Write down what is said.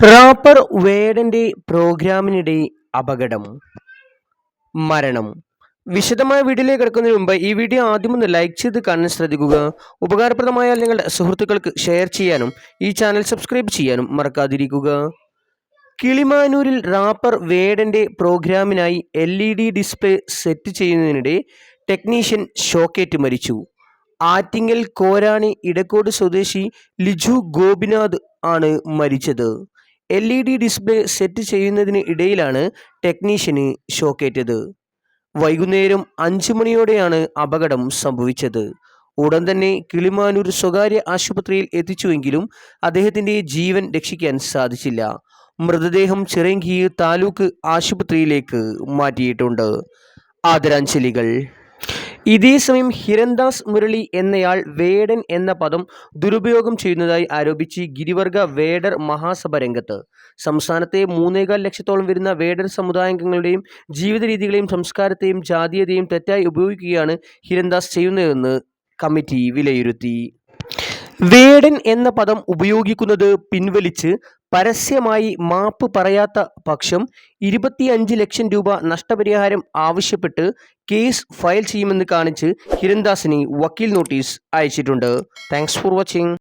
Wrapper വേഡന്റെ പ്രോഗ്രാമിനിടെ അപകടം. മരണം. വിശദമായ വീഡിയോയിലേക്ക് കിടക്കുന്നതിന് മുമ്പ് ഈ വീഡിയോ ആദ്യം ഒന്ന് ലൈക്ക് ചെയ്ത് കാണാൻ ശ്രദ്ധിക്കുക. ഉപകാരപ്രദമായാൽ നിങ്ങളുടെ സുഹൃത്തുക്കൾക്ക് ഷെയർ ചെയ്യാനും ഈ ചാനൽ സബ്സ്ക്രൈബ് ചെയ്യാനും മറക്കാതിരിക്കുക. കിളിമാനൂരിൽ റാപ്പർ വേഡന്റെ പ്രോഗ്രാമിനായി L E D display set ചെയ്യുന്നതിനിടെ ടെക്നീഷ്യൻ ഷോക്കേറ്റ് മരിച്ചു. ആറ്റിങ്ങൽ കോരാണി ഇടക്കോട് സ്വദേശി ലിജു ഗോപിനാഥ് ആണ് മരിച്ചത്. L E D display set ചെയ്യുന്നതിന് ഇടയിലാണ് ടെക്നീഷ്യന് ഷോക്കേറ്റത്. വൈകുന്നേരം അഞ്ച് മണിയോടെയാണ് അപകടം സംഭവിച്ചത്. ഉടൻ തന്നെ കിളിമാനൂർ സ്വകാര്യ ആശുപത്രിയിൽ എത്തിച്ചുവെങ്കിലും അദ്ദേഹത്തിന്റെ ജീവൻ രക്ഷിക്കാൻ സാധിച്ചില്ല. മൃതദേഹം ചിറങ്കി താലൂക്ക് ആശുപത്രിയിലേക്ക് മാറ്റിയിട്ടുണ്ട്. ആദരാഞ്ജലികൾ. ഇതേസമയം ഹിരൺദാസ് മുരളി എന്നയാൾ വേടൻ എന്ന പദം ദുരുപയോഗം ചെയ്യുന്നതായി ആരോപിച്ച് ഗിരിവർഗ വേടർ മഹാസഭ രംഗത്ത്. സംസ്ഥാനത്തെ മൂന്നേകാൽ ലക്ഷത്തോളം വരുന്ന വേടർ സമുദായാംഗങ്ങളുടെയും ജീവിത രീതികളെയും സംസ്കാരത്തെയും ജാതീയതയും തെറ്റായി ഉപയോഗിക്കുകയാണ് ഹിരൺദാസ് ചെയ്യുന്നതെന്ന് കമ്മിറ്റി വിലയിരുത്തി. വേടൻ എന്ന പദം ഉപയോഗിക്കുന്നത് പിൻവലിച്ച് പരസ്യമായി മാപ്പ് പറയാത്ത പക്ഷം ഇരുപത്തിയഞ്ച് ലക്ഷം രൂപ നഷ്ടപരിഹാരം ആവശ്യപ്പെട്ട് കേസ് ഫയൽ ചെയ്യുമെന്ന് കാണിച്ച് ഹിരൺദാസിന് വക്കീൽ നോട്ടീസ് അയച്ചിട്ടുണ്ട്. Thanks for watching